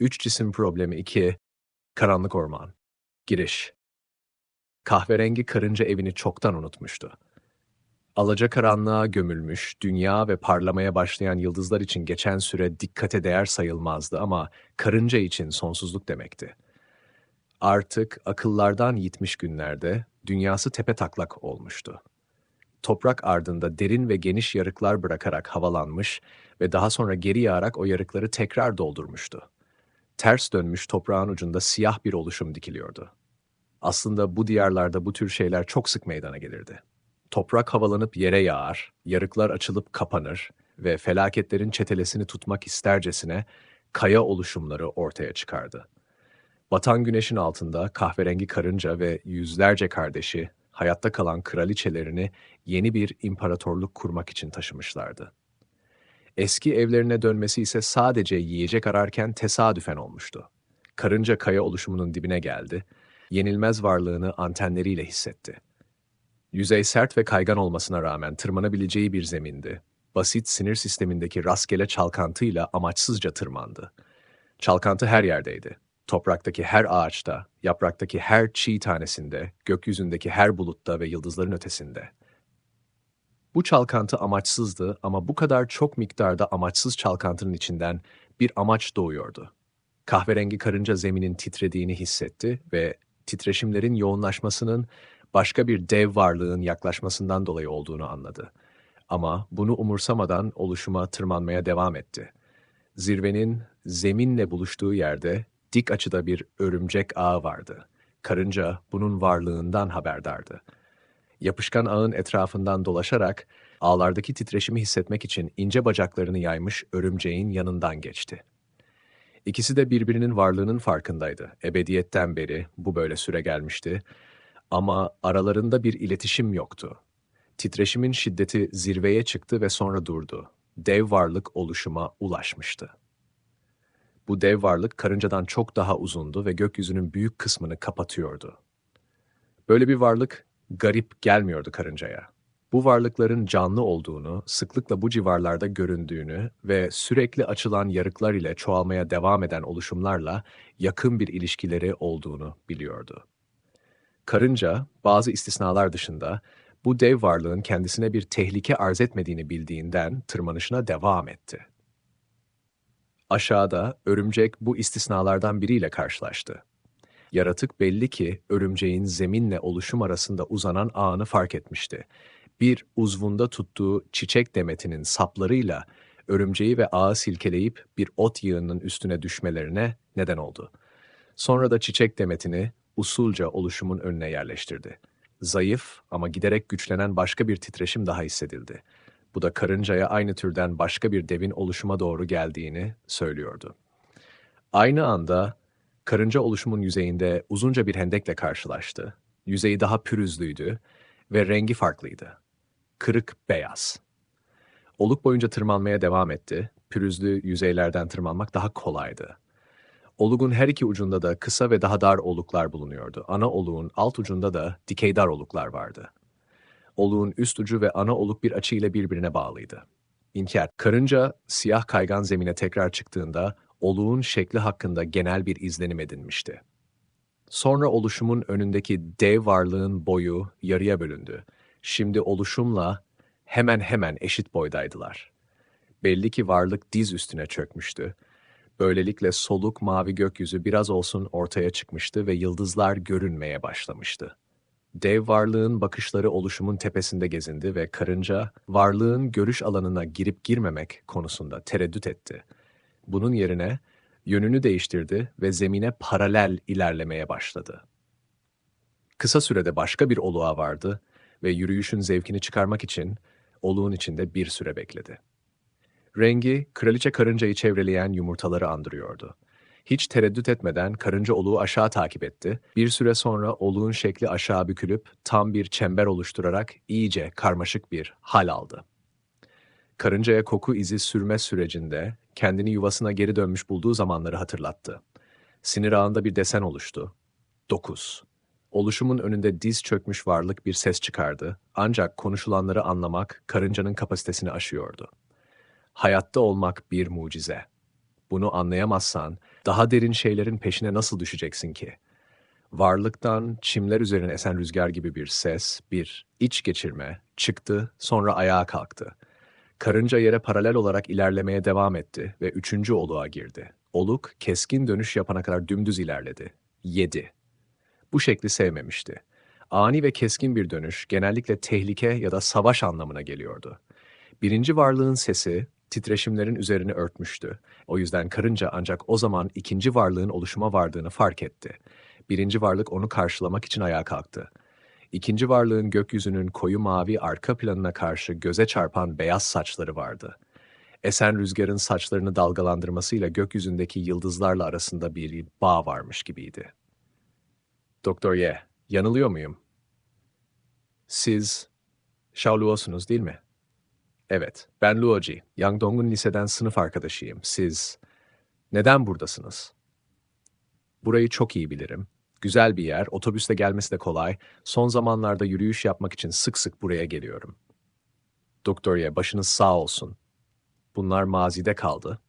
Üç cisim problemi 2. Karanlık orman. Giriş. Kahverengi karınca evini çoktan unutmuştu. Alaca karanlığa gömülmüş, dünya ve parlamaya başlayan yıldızlar için geçen süre dikkate değer sayılmazdı ama karınca için sonsuzluk demekti. Artık akıllardan yitmiş günlerde dünyası tepe taklak olmuştu. Toprak ardında derin ve geniş yarıklar bırakarak havalanmış ve daha sonra geri yağarak o yarıkları tekrar doldurmuştu. Ters dönmüş toprağın ucunda siyah bir oluşum dikiliyordu. Aslında bu diyarlarda bu tür şeyler çok sık meydana gelirdi. Toprak havalanıp yere yağar, yarıklar açılıp kapanır ve felaketlerin çetelesini tutmak istercesine kaya oluşumları ortaya çıkardı. Batan güneşin altında kahverengi karınca ve yüzlerce kardeşi hayatta kalan kraliçelerini yeni bir imparatorluk kurmak için taşımışlardı. Eski evlerine dönmesi ise sadece yiyecek ararken tesadüfen olmuştu. Karınca kaya oluşumunun dibine geldi, yenilmez varlığını antenleriyle hissetti. Yüzey sert ve kaygan olmasına rağmen tırmanabileceği bir zemindi. Basit sinir sistemindeki rastgele çalkantıyla amaçsızca tırmandı. Çalkantı her yerdeydi. Topraktaki her ağaçta, yapraktaki her çiğ tanesinde, gökyüzündeki her bulutta ve yıldızların ötesinde. Bu çalkantı amaçsızdı ama bu kadar çok miktarda amaçsız çalkantının içinden bir amaç doğuyordu. Kahverengi karınca zeminin titrediğini hissetti ve titreşimlerin yoğunlaşmasının başka bir dev varlığın yaklaşmasından dolayı olduğunu anladı. Ama bunu umursamadan oluşuma tırmanmaya devam etti. Zirvenin zeminle buluştuğu yerde dik açıda bir örümcek ağı vardı. Karınca bunun varlığından haberdardı. Yapışkan ağın etrafından dolaşarak ağlardaki titreşimi hissetmek için ince bacaklarını yaymış örümceğin yanından geçti. İkisi de birbirinin varlığının farkındaydı. Ebediyetten beri bu böyle süre gelmişti. Ama aralarında bir iletişim yoktu. Titreşimin şiddeti zirveye çıktı ve sonra durdu. Dev varlık oluşuma ulaşmıştı. Bu dev varlık karıncadan çok daha uzundu ve gökyüzünün büyük kısmını kapatıyordu. Böyle bir varlık garip gelmiyordu karıncaya. Bu varlıkların canlı olduğunu, sıklıkla bu civarlarda göründüğünü ve sürekli açılan yarıklar ile çoğalmaya devam eden oluşumlarla yakın bir ilişkileri olduğunu biliyordu. Karınca, bazı istisnalar dışında, bu dev varlığın kendisine bir tehlike arz etmediğini bildiğinden tırmanışına devam etti. Aşağıda örümcek bu istisnalardan biriyle karşılaştı. Yaratık belli ki örümceğin zeminle oluşum arasında uzanan ağını fark etmişti. Bir uzvunda tuttuğu çiçek demetinin saplarıyla örümceği ve ağı silkeleyip bir ot yığının üstüne düşmelerine neden oldu. Sonra da çiçek demetini usulca oluşumun önüne yerleştirdi. Zayıf ama giderek güçlenen başka bir titreşim daha hissedildi. Bu da karıncaya aynı türden başka bir devin oluşuma doğru geldiğini söylüyordu. Aynı anda karınca oluşumun yüzeyinde uzunca bir hendekle karşılaştı. Yüzeyi daha pürüzlüydü ve rengi farklıydı. Kırık beyaz. Oluk boyunca tırmanmaya devam etti. Pürüzlü yüzeylerden tırmanmak daha kolaydı. Olugun her iki ucunda da kısa ve daha dar oluklar bulunuyordu. Ana oluğun alt ucunda da dikey dar oluklar vardı. Oluğun üst ucu ve ana oluk bir açı ile birbirine bağlıydı. İnkar, karınca siyah kaygan zemine tekrar çıktığında oluğun şekli hakkında genel bir izlenim edinmişti. Sonra oluşumun önündeki dev varlığın boyu yarıya bölündü. Şimdi oluşumla hemen hemen eşit boydaydılar. Belli ki varlık diz üstüne çökmüştü. Böylelikle soluk mavi gökyüzü biraz olsun ortaya çıkmıştı ve yıldızlar görünmeye başlamıştı. Dev varlığın bakışları oluşumun tepesinde gezindi ve karınca varlığın görüş alanına girip girmemek konusunda tereddüt etti. Bunun yerine yönünü değiştirdi ve zemine paralel ilerlemeye başladı. Kısa sürede başka bir oluğa vardı ve yürüyüşün zevkini çıkarmak için oluğun içinde bir süre bekledi. Rengi, kraliçe karıncayı çevreleyen yumurtaları andırıyordu. Hiç tereddüt etmeden karınca oluğu aşağı takip etti. Bir süre sonra oluğun şekli aşağı bükülüp tam bir çember oluşturarak iyice karmaşık bir hal aldı. Karıncaya koku izi sürme sürecinde kendini yuvasına geri dönmüş bulduğu zamanları hatırlattı. Sinir ağında bir desen oluştu. Dokuz. Oluşumun önünde diz çökmüş varlık bir ses çıkardı. Ancak konuşulanları anlamak karıncanın kapasitesini aşıyordu. Hayatta olmak bir mucize. Bunu anlayamazsan Daha derin şeylerin peşine nasıl düşeceksin ki? Varlıktan çimler üzerine esen rüzgar gibi bir ses, bir iç geçirme, çıktı, sonra ayağa kalktı. Karınca yere paralel olarak ilerlemeye devam etti ve üçüncü oluğa girdi. Oluk, keskin dönüş yapana kadar dümdüz ilerledi. Yedi. Bu şekli sevmemişti. Ani ve keskin bir dönüş genellikle tehlike ya da savaş anlamına geliyordu. Birinci varlığın sesi titreşimlerin üzerini örtmüştü. O yüzden karınca ancak o zaman ikinci varlığın oluşuma vardığını fark etti. Birinci varlık onu karşılamak için ayağa kalktı. İkinci varlığın gökyüzünün koyu mavi arka planına karşı göze çarpan beyaz saçları vardı. Esen rüzgarın saçlarını dalgalandırmasıyla gökyüzündeki yıldızlarla arasında bir bağ varmış gibiydi. Doktor Ye, yanılıyor muyum? Siz Shaoluo'sunuz değil mi? Evet, ben Luoji. Yangdong'un liseden sınıf arkadaşıyım. Siz neden buradasınız? Burayı çok iyi bilirim. Güzel bir yer, otobüste gelmesi de kolay. Son zamanlarda yürüyüş yapmak için sık sık buraya geliyorum. Doktor Ye, başınız sağ olsun. Bunlar mazide kaldı.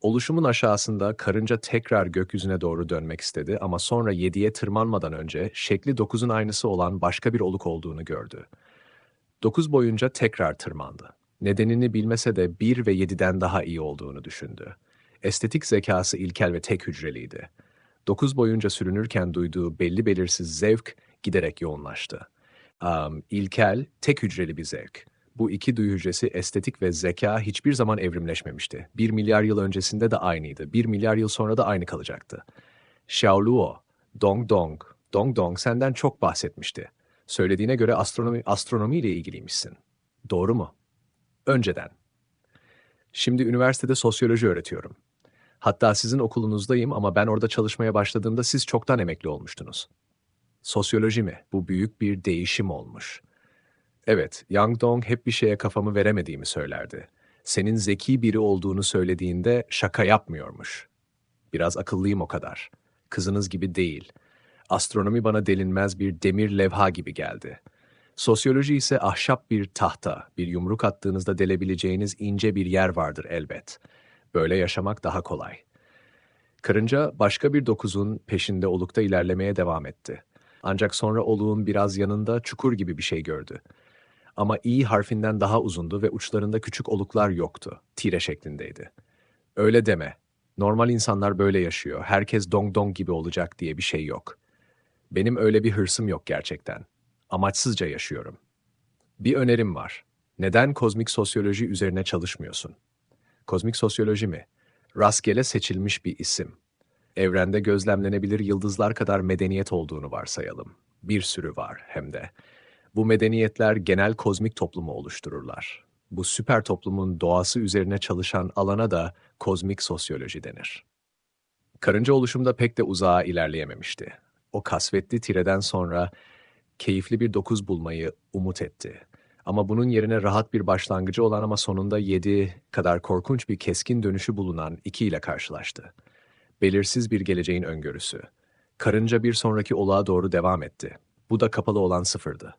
Oluşumun aşağısında karınca tekrar gökyüzüne doğru dönmek istedi ama sonra yediye tırmanmadan önce şekli dokuzun aynısı olan başka bir oluk olduğunu gördü. Dokuz boyunca tekrar tırmandı. Nedenini bilmese de bir ve yediden daha iyi olduğunu düşündü. Estetik zekası ilkel ve tek hücreliydi. Dokuz boyunca sürünürken duyduğu belli belirsiz zevk giderek yoğunlaştı. Um, ilkel, tek hücreli bir zevk. Bu iki duyu hücresi estetik ve zeka hiçbir zaman evrimleşmemişti. Bir milyar yıl öncesinde de aynıydı. Bir milyar yıl sonra da aynı kalacaktı. Xiaoluo, Dong Dong, Dong Dong senden çok bahsetmişti. Söylediğine göre astronomi, astronomiyle ilgiliymişsin. Doğru mu? Önceden. Şimdi üniversitede sosyoloji öğretiyorum. Hatta sizin okulunuzdayım ama ben orada çalışmaya başladığımda siz çoktan emekli olmuştunuz. Sosyoloji mi? Bu büyük bir değişim olmuş. Evet, Yang Dong hep bir şeye kafamı veremediğimi söylerdi. Senin zeki biri olduğunu söylediğinde şaka yapmıyormuş. Biraz akıllıyım o kadar. Kızınız gibi değil. Astronomi bana delinmez bir demir levha gibi geldi. Sosyoloji ise ahşap bir tahta, bir yumruk attığınızda delebileceğiniz ince bir yer vardır elbet. Böyle yaşamak daha kolay. Karınca başka bir dokuzun peşinde olukta ilerlemeye devam etti. Ancak sonra oluğun biraz yanında çukur gibi bir şey gördü. Ama i harfinden daha uzundu ve uçlarında küçük oluklar yoktu. Tire şeklindeydi. Öyle deme. Normal insanlar böyle yaşıyor. Herkes dong dong gibi olacak diye bir şey yok. Benim öyle bir hırsım yok gerçekten. Amaçsızca yaşıyorum. Bir önerim var. Neden kozmik sosyoloji üzerine çalışmıyorsun? Kozmik sosyoloji mi? Rastgele seçilmiş bir isim. Evrende gözlemlenebilir yıldızlar kadar medeniyet olduğunu varsayalım. Bir sürü var hem de. Bu medeniyetler genel kozmik toplumu oluştururlar. Bu süper toplumun doğası üzerine çalışan alana da kozmik sosyoloji denir. Karınca oluşumda pek de uzağa ilerleyememişti. O kasvetli tireden sonra keyifli bir dokuz bulmayı umut etti. Ama bunun yerine rahat bir başlangıcı olan ama sonunda yedi kadar korkunç bir keskin dönüşü bulunan iki ile karşılaştı. Belirsiz bir geleceğin öngörüsü. Karınca bir sonraki olağa doğru devam etti. Bu da kapalı olan sıfırdı.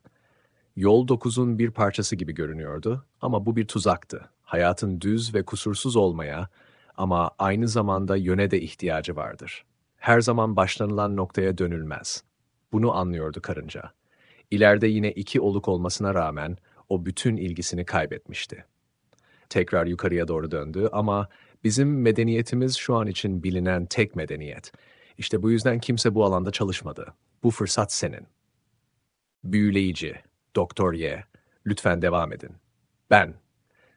Yol dokuzun bir parçası gibi görünüyordu ama bu bir tuzaktı. Hayatın düz ve kusursuz olmaya ama aynı zamanda yöne de ihtiyacı vardır. Her zaman başlanılan noktaya dönülmez. Bunu anlıyordu karınca. İleride yine iki oluk olmasına rağmen o bütün ilgisini kaybetmişti. Tekrar yukarıya doğru döndü ama bizim medeniyetimiz şu an için bilinen tek medeniyet. İşte bu yüzden kimse bu alanda çalışmadı. Bu fırsat senin. Büyüleyici, Doktor Y, lütfen devam edin. Ben,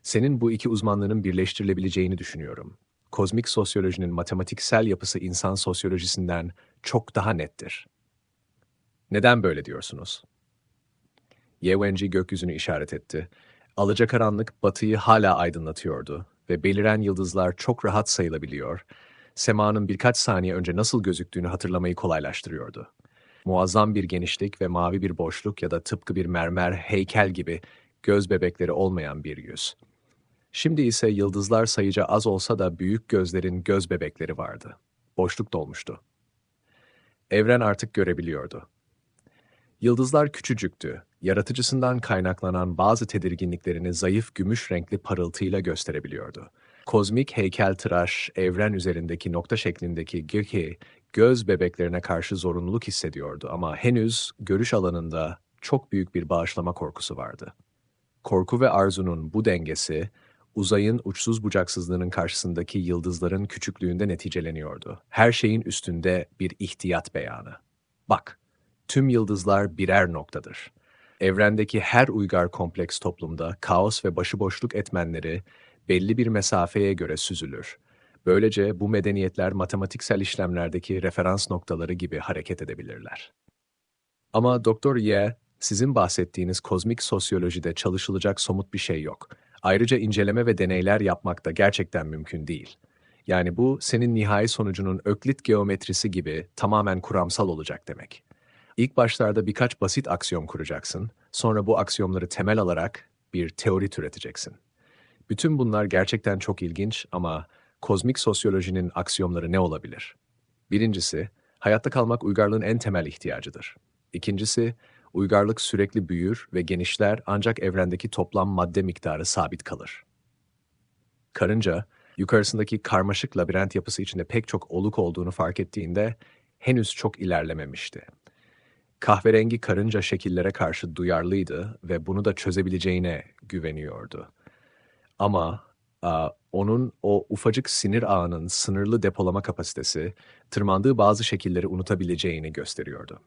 senin bu iki uzmanlığının birleştirilebileceğini düşünüyorum. Kozmik sosyolojinin matematiksel yapısı insan sosyolojisinden çok daha nettir. Neden böyle diyorsunuz? Ye Wenji gökyüzünü işaret etti. Alacakaranlık batıyı hala aydınlatıyordu ve beliren yıldızlar çok rahat sayılabiliyor, semanın birkaç saniye önce nasıl gözüktüğünü hatırlamayı kolaylaştırıyordu. Muazzam bir genişlik ve mavi bir boşluk ya da tıpkı bir mermer heykel gibi göz bebekleri olmayan bir yüz. Şimdi ise yıldızlar sayıca az olsa da büyük gözlerin göz bebekleri vardı. Boşluk dolmuştu. Evren artık görebiliyordu. Yıldızlar küçücüktü, yaratıcısından kaynaklanan bazı tedirginliklerini zayıf gümüş renkli parıltıyla gösterebiliyordu. kozmik heykeltıraş evren üzerindeki nokta şeklindeki Geki göz bebeklerine karşı zorunluluk hissediyordu ama henüz görüş alanında çok büyük bir bağışlama korkusu vardı. Korku ve arzunun bu dengesi uzayın uçsuz bucaksızlığının karşısındaki yıldızların küçüklüğünde neticeleniyordu. Her şeyin üstünde bir ihtiyat beyanı. Bak, tüm yıldızlar birer noktadır. Evrendeki her uygar kompleks toplumda kaos ve başıboşluk etmenleri belli bir mesafeye göre süzülür. Böylece bu medeniyetler matematiksel işlemlerdeki referans noktaları gibi hareket edebilirler. Ama Doktor Ye, sizin bahsettiğiniz kozmik sosyolojide çalışılacak somut bir şey yok. Ayrıca inceleme ve deneyler yapmak da gerçekten mümkün değil. Yani bu senin nihai sonucunun öklit geometrisi gibi tamamen kuramsal olacak demek. İlk başlarda birkaç basit aksiyom kuracaksın, sonra bu aksiyomları temel alarak bir teori türeteceksin. Bütün bunlar gerçekten çok ilginç ama kozmik sosyolojinin aksiyomları ne olabilir? Birincisi, hayatta kalmak uygarlığın en temel ihtiyacıdır. İkincisi, uygarlık sürekli büyür ve genişler ancak evrendeki toplam madde miktarı sabit kalır. Karınca, yukarısındaki karmaşık labirent yapısı içinde pek çok oluk olduğunu fark ettiğinde henüz çok ilerlememişti. Kahverengi karınca şekillere karşı duyarlıydı ve bunu da çözebileceğine güveniyordu. Ama a, onun o ufacık sinir ağının sınırlı depolama kapasitesi tırmandığı bazı şekilleri unutabileceğini gösteriyordu.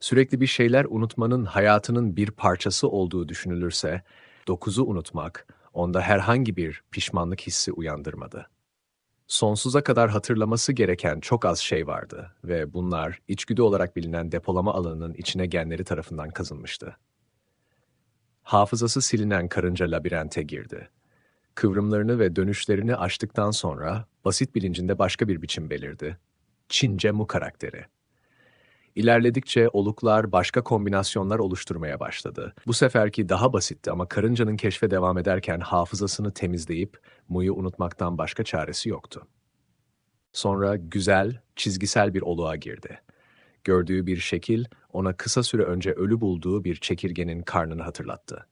Sürekli bir şeyler unutmanın hayatının bir parçası olduğu düşünülürse, dokuzu unutmak onda herhangi bir pişmanlık hissi uyandırmadı. Sonsuza kadar hatırlaması gereken çok az şey vardı ve bunlar içgüdü olarak bilinen depolama alanının içine genleri tarafından kazınmıştı. Hafızası silinen karınca labirente girdi. Kıvrımlarını ve dönüşlerini aştıktan sonra basit bilincinde başka bir biçim belirdi. Çince Mu karakteri. İlerledikçe oluklar başka kombinasyonlar oluşturmaya başladı. Bu seferki daha basitti ama karıncanın keşfe devam ederken hafızasını temizleyip Mu'yu unutmaktan başka çaresi yoktu. Sonra güzel, çizgisel bir oluğa girdi. Gördüğü bir şekil ona kısa süre önce ölü bulduğu bir çekirgenin karnını hatırlattı.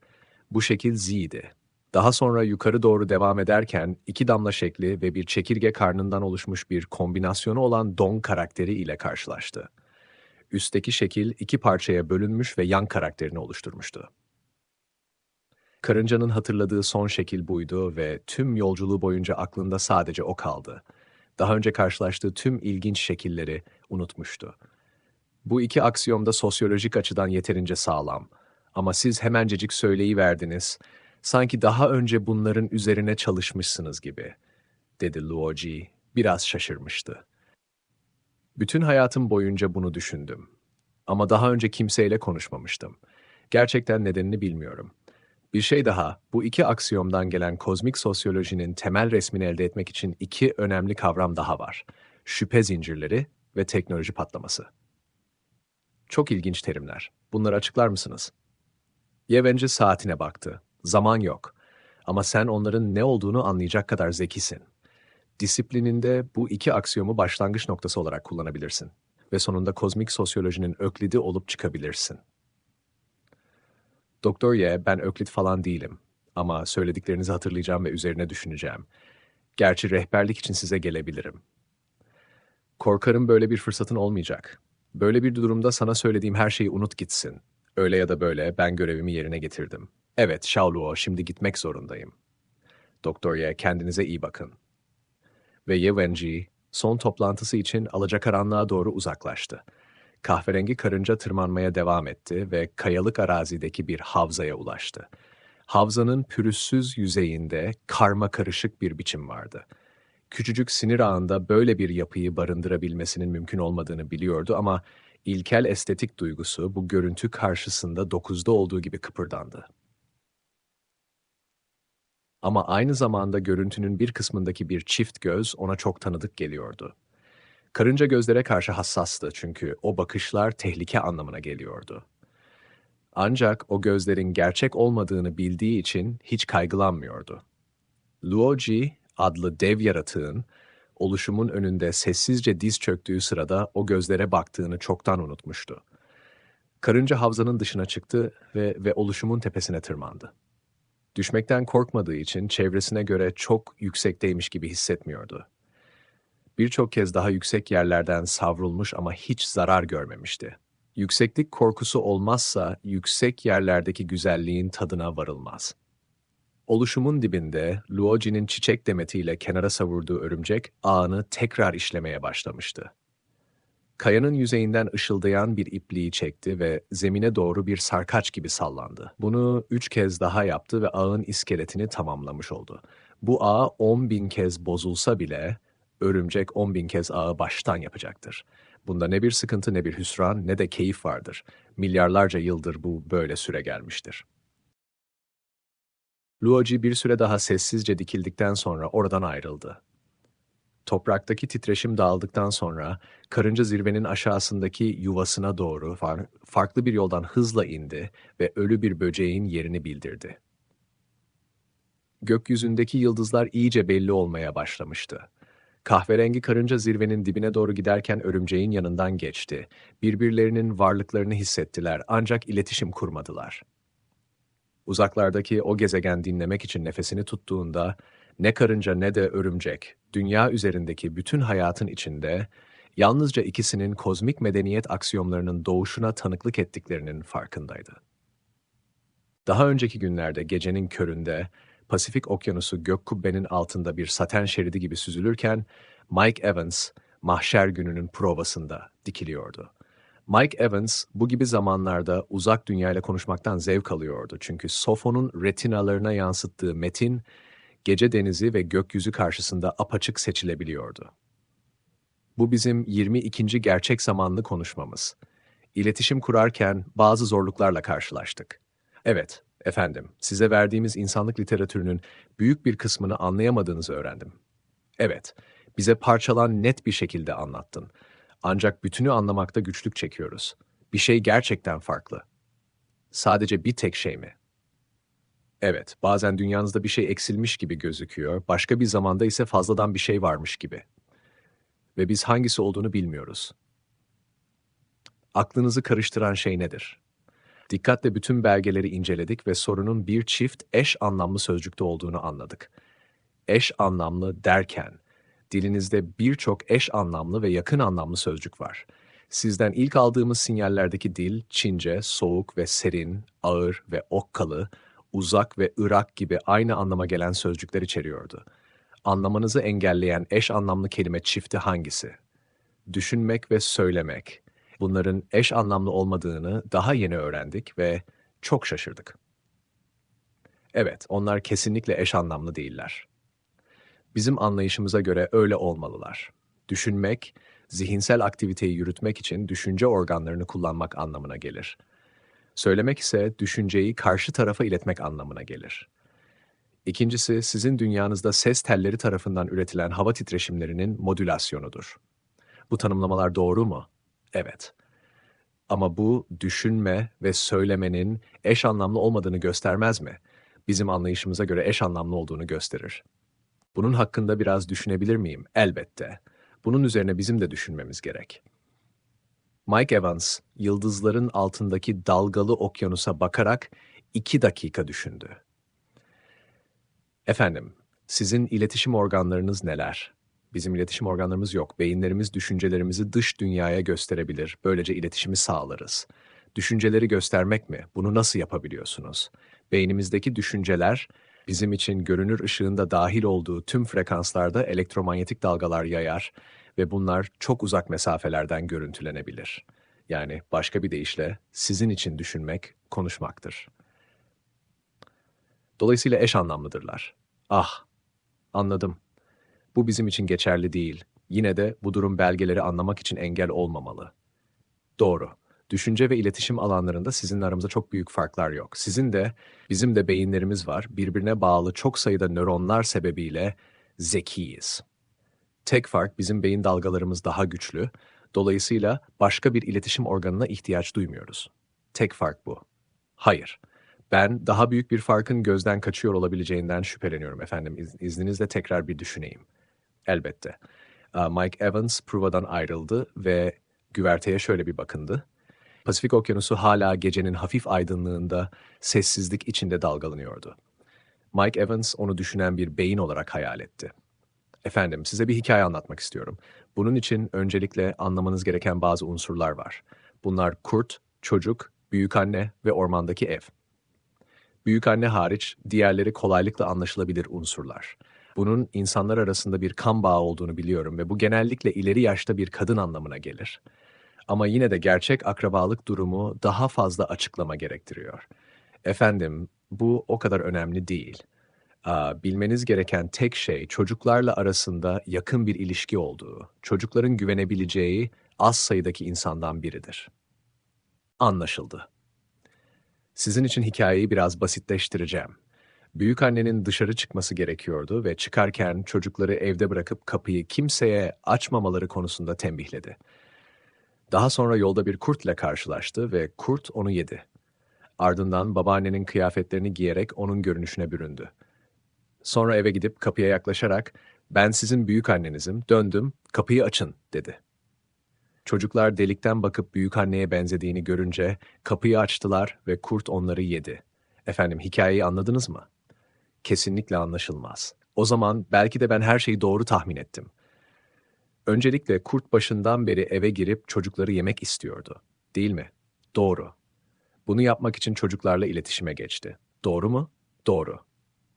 Bu şekil Z'ydi. Daha sonra yukarı doğru devam ederken iki damla şekli ve bir çekirge karnından oluşmuş bir kombinasyonu olan Dong karakteri ile karşılaştı. Üstteki şekil iki parçaya bölünmüş ve yan karakterini oluşturmuştu. Karıncanın hatırladığı son şekil buydu ve tüm yolculuğu boyunca aklında sadece o kaldı. Daha önce karşılaştığı tüm ilginç şekilleri unutmuştu. Bu iki aksiyom da sosyolojik açıdan yeterince sağlam. Ama siz hemencecik söyleyiverdiniz, sanki daha önce bunların üzerine çalışmışsınız gibi, dedi Luoji, biraz şaşırmıştı. Bütün hayatım boyunca bunu düşündüm. Ama daha önce kimseyle konuşmamıştım. Gerçekten nedenini bilmiyorum. Bir şey daha, bu iki aksiyomdan gelen kozmik sosyolojinin temel resmini elde etmek için iki önemli kavram daha var. Şüphe zincirleri ve teknoloji patlaması. Çok ilginç terimler. Bunları açıklar mısınız? Yevence saatine baktı. Zaman yok. Ama sen onların ne olduğunu anlayacak kadar zekisin. Disiplininde bu iki aksiyomu başlangıç noktası olarak kullanabilirsin ve sonunda kozmik sosyolojinin öklidi olup çıkabilirsin. Doktor Ye, ben öklit falan değilim ama söylediklerinizi hatırlayacağım ve üzerine düşüneceğim. Gerçi rehberlik için size gelebilirim. Korkarım böyle bir fırsatın olmayacak. Böyle bir durumda sana söylediğim her şeyi unut gitsin. Öyle ya da böyle ben görevimi yerine getirdim. Evet, Shaoluo, şimdi gitmek zorundayım. Doktor Ye, kendinize iyi bakın ve Yevenji son toplantısı için alacakaranlığa doğru uzaklaştı. Kahverengi karınca tırmanmaya devam etti ve kayalık arazideki bir havzaya ulaştı. Havzanın pürüzsüz yüzeyinde karma karışık bir biçim vardı. Küçücük sinir ağında böyle bir yapıyı barındırabilmesinin mümkün olmadığını biliyordu ama ilkel estetik duygusu bu görüntü karşısında dokuzda olduğu gibi kıpırdandı. Ama aynı zamanda görüntünün bir kısmındaki bir çift göz ona çok tanıdık geliyordu. Karınca gözlere karşı hassastı çünkü o bakışlar tehlike anlamına geliyordu. Ancak o gözlerin gerçek olmadığını bildiği için hiç kaygılanmıyordu. Luoji adlı dev yaratığın oluşumun önünde sessizce diz çöktüğü sırada o gözlere baktığını çoktan unutmuştu. Karınca havzanın dışına çıktı ve, ve oluşumun tepesine tırmandı. Düşmekten korkmadığı için çevresine göre çok yüksekteymiş gibi hissetmiyordu. Birçok kez daha yüksek yerlerden savrulmuş ama hiç zarar görmemişti. Yükseklik korkusu olmazsa yüksek yerlerdeki güzelliğin tadına varılmaz. Oluşumun dibinde Luoji'nin çiçek demetiyle kenara savurduğu örümcek ağını tekrar işlemeye başlamıştı. Kayanın yüzeyinden ışıldayan bir ipliği çekti ve zemine doğru bir sarkaç gibi sallandı. Bunu üç kez daha yaptı ve ağın iskeletini tamamlamış oldu. Bu ağ on bin kez bozulsa bile örümcek on bin kez ağı baştan yapacaktır. Bunda ne bir sıkıntı ne bir hüsran ne de keyif vardır. Milyarlarca yıldır bu böyle süre gelmiştir. Luoji bir süre daha sessizce dikildikten sonra oradan ayrıldı. Topraktaki titreşim dağıldıktan sonra karınca zirvenin aşağısındaki yuvasına doğru far farklı bir yoldan hızla indi ve ölü bir böceğin yerini bildirdi. Gökyüzündeki yıldızlar iyice belli olmaya başlamıştı. Kahverengi karınca zirvenin dibine doğru giderken örümceğin yanından geçti. Birbirlerinin varlıklarını hissettiler ancak iletişim kurmadılar. Uzaklardaki o gezegen dinlemek için nefesini tuttuğunda ne karınca ne de örümcek, dünya üzerindeki bütün hayatın içinde yalnızca ikisinin kozmik medeniyet aksiyomlarının doğuşuna tanıklık ettiklerinin farkındaydı. Daha önceki günlerde gecenin köründe Pasifik Okyanusu gök kubbenin altında bir saten şeridi gibi süzülürken Mike Evans mahşer gününün provasında dikiliyordu. Mike Evans bu gibi zamanlarda uzak dünyayla konuşmaktan zevk alıyordu çünkü Sofo'nun retinalarına yansıttığı metin gece denizi ve gökyüzü karşısında apaçık seçilebiliyordu. Bu bizim 22. gerçek zamanlı konuşmamız. İletişim kurarken bazı zorluklarla karşılaştık. Evet, efendim, size verdiğimiz insanlık literatürünün büyük bir kısmını anlayamadığınızı öğrendim. Evet, bize parçalan net bir şekilde anlattın. Ancak bütünü anlamakta güçlük çekiyoruz. Bir şey gerçekten farklı. Sadece bir tek şey mi? Evet, bazen dünyanızda bir şey eksilmiş gibi gözüküyor, başka bir zamanda ise fazladan bir şey varmış gibi. Ve biz hangisi olduğunu bilmiyoruz. Aklınızı karıştıran şey nedir? Dikkatle bütün belgeleri inceledik ve sorunun bir çift eş anlamlı sözcükte olduğunu anladık. Eş anlamlı derken, dilinizde birçok eş anlamlı ve yakın anlamlı sözcük var. Sizden ilk aldığımız sinyallerdeki dil, Çince, soğuk ve serin, ağır ve okkalı, uzak ve Irak gibi aynı anlama gelen sözcükler içeriyordu. Anlamanızı engelleyen eş anlamlı kelime çifti hangisi? Düşünmek ve söylemek. Bunların eş anlamlı olmadığını daha yeni öğrendik ve çok şaşırdık. Evet, onlar kesinlikle eş anlamlı değiller. Bizim anlayışımıza göre öyle olmalılar. Düşünmek, zihinsel aktiviteyi yürütmek için düşünce organlarını kullanmak anlamına gelir. Söylemek ise düşünceyi karşı tarafa iletmek anlamına gelir. İkincisi, sizin dünyanızda ses telleri tarafından üretilen hava titreşimlerinin modülasyonudur. Bu tanımlamalar doğru mu? Evet. Ama bu düşünme ve söylemenin eş anlamlı olmadığını göstermez mi? Bizim anlayışımıza göre eş anlamlı olduğunu gösterir. Bunun hakkında biraz düşünebilir miyim? Elbette. Bunun üzerine bizim de düşünmemiz gerek. Mike Evans, yıldızların altındaki dalgalı okyanusa bakarak iki dakika düşündü. Efendim, sizin iletişim organlarınız neler? Bizim iletişim organlarımız yok. Beyinlerimiz düşüncelerimizi dış dünyaya gösterebilir. Böylece iletişimi sağlarız. Düşünceleri göstermek mi? Bunu nasıl yapabiliyorsunuz? Beynimizdeki düşünceler bizim için görünür ışığında dahil olduğu tüm frekanslarda elektromanyetik dalgalar yayar ve bunlar çok uzak mesafelerden görüntülenebilir. Yani başka bir deyişle sizin için düşünmek konuşmaktır. Dolayısıyla eş anlamlıdırlar. Ah, anladım. Bu bizim için geçerli değil. Yine de bu durum belgeleri anlamak için engel olmamalı. Doğru. Düşünce ve iletişim alanlarında sizinle aramızda çok büyük farklar yok. Sizin de, bizim de beyinlerimiz var. Birbirine bağlı çok sayıda nöronlar sebebiyle zekiyiz. Tek fark bizim beyin dalgalarımız daha güçlü. Dolayısıyla başka bir iletişim organına ihtiyaç duymuyoruz. Tek fark bu. Hayır. Ben daha büyük bir farkın gözden kaçıyor olabileceğinden şüpheleniyorum efendim. İz, izninizle tekrar bir düşüneyim. Elbette. Mike Evans provadan ayrıldı ve güverteye şöyle bir bakındı. Pasifik Okyanusu hala gecenin hafif aydınlığında sessizlik içinde dalgalanıyordu. Mike Evans onu düşünen bir beyin olarak hayal etti. Efendim, size bir hikaye anlatmak istiyorum. Bunun için öncelikle anlamanız gereken bazı unsurlar var. Bunlar kurt, çocuk, büyükanne ve ormandaki ev. Büyükanne hariç diğerleri kolaylıkla anlaşılabilir unsurlar. Bunun insanlar arasında bir kan bağı olduğunu biliyorum ve bu genellikle ileri yaşta bir kadın anlamına gelir. Ama yine de gerçek akrabalık durumu daha fazla açıklama gerektiriyor. Efendim, bu o kadar önemli değil. Bilmeniz gereken tek şey çocuklarla arasında yakın bir ilişki olduğu, çocukların güvenebileceği az sayıdaki insandan biridir. Anlaşıldı. Sizin için hikayeyi biraz basitleştireceğim. Büyük annenin dışarı çıkması gerekiyordu ve çıkarken çocukları evde bırakıp kapıyı kimseye açmamaları konusunda tembihledi. Daha sonra yolda bir kurtla karşılaştı ve kurt onu yedi. Ardından babaannenin kıyafetlerini giyerek onun görünüşüne büründü. Sonra eve gidip kapıya yaklaşarak ben sizin büyük annenizim, döndüm, kapıyı açın dedi. Çocuklar delikten bakıp büyük anneye benzediğini görünce kapıyı açtılar ve kurt onları yedi. Efendim hikayeyi anladınız mı? Kesinlikle anlaşılmaz. O zaman belki de ben her şeyi doğru tahmin ettim. Öncelikle kurt başından beri eve girip çocukları yemek istiyordu. Değil mi? Doğru. Bunu yapmak için çocuklarla iletişime geçti. Doğru mu? Doğru.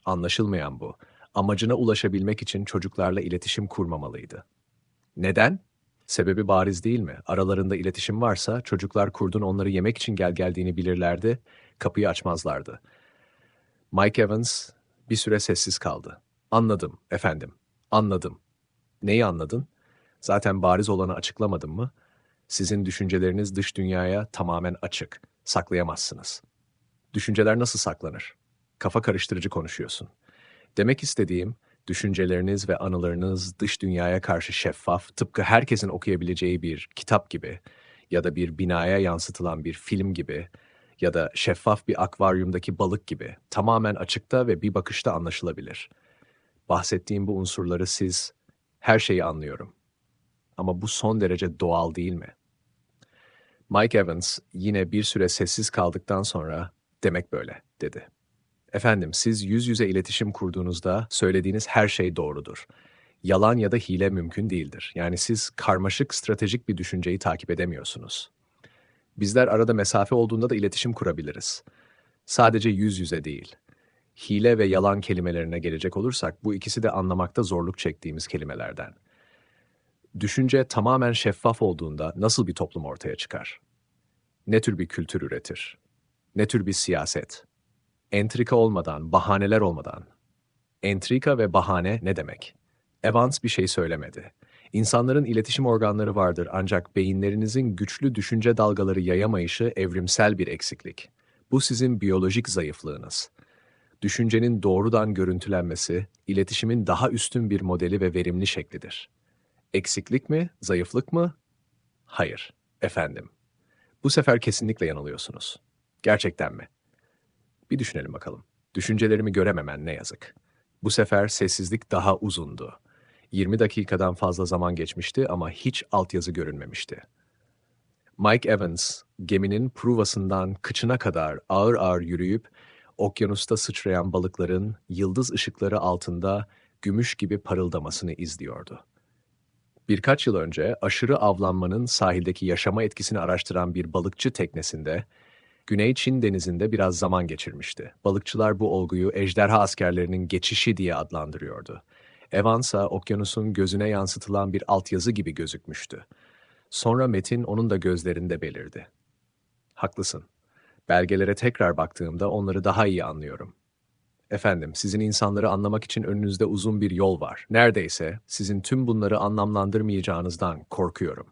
Anlaşılmayan bu. Amacına ulaşabilmek için çocuklarla iletişim kurmamalıydı. Neden? Sebebi bariz değil mi? Aralarında iletişim varsa çocuklar kurdun onları yemek için gel geldiğini bilirlerdi, kapıyı açmazlardı. Mike Evans bir süre sessiz kaldı. Anladım, efendim. Anladım. Neyi anladın? Zaten bariz olanı açıklamadım mı? Sizin düşünceleriniz dış dünyaya tamamen açık. Saklayamazsınız. Düşünceler nasıl saklanır? Kafa karıştırıcı konuşuyorsun. Demek istediğim, düşünceleriniz ve anılarınız dış dünyaya karşı şeffaf, tıpkı herkesin okuyabileceği bir kitap gibi ya da bir binaya yansıtılan bir film gibi ya da şeffaf bir akvaryumdaki balık gibi tamamen açıkta ve bir bakışta anlaşılabilir. Bahsettiğim bu unsurları siz her şeyi anlıyorum. Ama bu son derece doğal değil mi? Mike Evans yine bir süre sessiz kaldıktan sonra demek böyle dedi. Efendim siz yüz yüze iletişim kurduğunuzda söylediğiniz her şey doğrudur. Yalan ya da hile mümkün değildir. Yani siz karmaşık stratejik bir düşünceyi takip edemiyorsunuz. Bizler arada mesafe olduğunda da iletişim kurabiliriz. Sadece yüz yüze değil. Hile ve yalan kelimelerine gelecek olursak bu ikisi de anlamakta zorluk çektiğimiz kelimelerden. Düşünce tamamen şeffaf olduğunda nasıl bir toplum ortaya çıkar? Ne tür bir kültür üretir? Ne tür bir siyaset? Entrika olmadan, bahaneler olmadan. Entrika ve bahane ne demek? Evans bir şey söylemedi. İnsanların iletişim organları vardır ancak beyinlerinizin güçlü düşünce dalgaları yayamayışı evrimsel bir eksiklik. Bu sizin biyolojik zayıflığınız. Düşüncenin doğrudan görüntülenmesi, iletişimin daha üstün bir modeli ve verimli şeklidir. Eksiklik mi, zayıflık mı? Hayır, efendim. Bu sefer kesinlikle yanılıyorsunuz. Gerçekten mi? Bir düşünelim bakalım. Düşüncelerimi görememen ne yazık. Bu sefer sessizlik daha uzundu. 20 dakikadan fazla zaman geçmişti ama hiç altyazı görünmemişti. Mike Evans, geminin pruvasından kıçına kadar ağır ağır yürüyüp, okyanusta sıçrayan balıkların yıldız ışıkları altında gümüş gibi parıldamasını izliyordu. Birkaç yıl önce aşırı avlanmanın sahildeki yaşama etkisini araştıran bir balıkçı teknesinde Güney Çin denizinde biraz zaman geçirmişti. Balıkçılar bu olguyu ejderha askerlerinin geçişi diye adlandırıyordu. Evans'a okyanusun gözüne yansıtılan bir altyazı gibi gözükmüştü. Sonra metin onun da gözlerinde belirdi. Haklısın. Belgelere tekrar baktığımda onları daha iyi anlıyorum. Efendim, sizin insanları anlamak için önünüzde uzun bir yol var. Neredeyse sizin tüm bunları anlamlandırmayacağınızdan korkuyorum.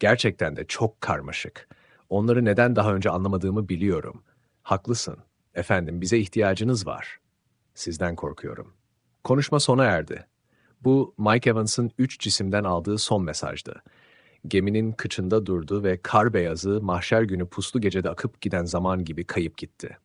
Gerçekten de çok karmaşık. Onları neden daha önce anlamadığımı biliyorum. Haklısın. Efendim, bize ihtiyacınız var. Sizden korkuyorum. Konuşma sona erdi. Bu Mike Evans'ın üç cisimden aldığı son mesajdı. Geminin kıçında durdu ve kar beyazı mahşer günü puslu gecede akıp giden zaman gibi kayıp gitti.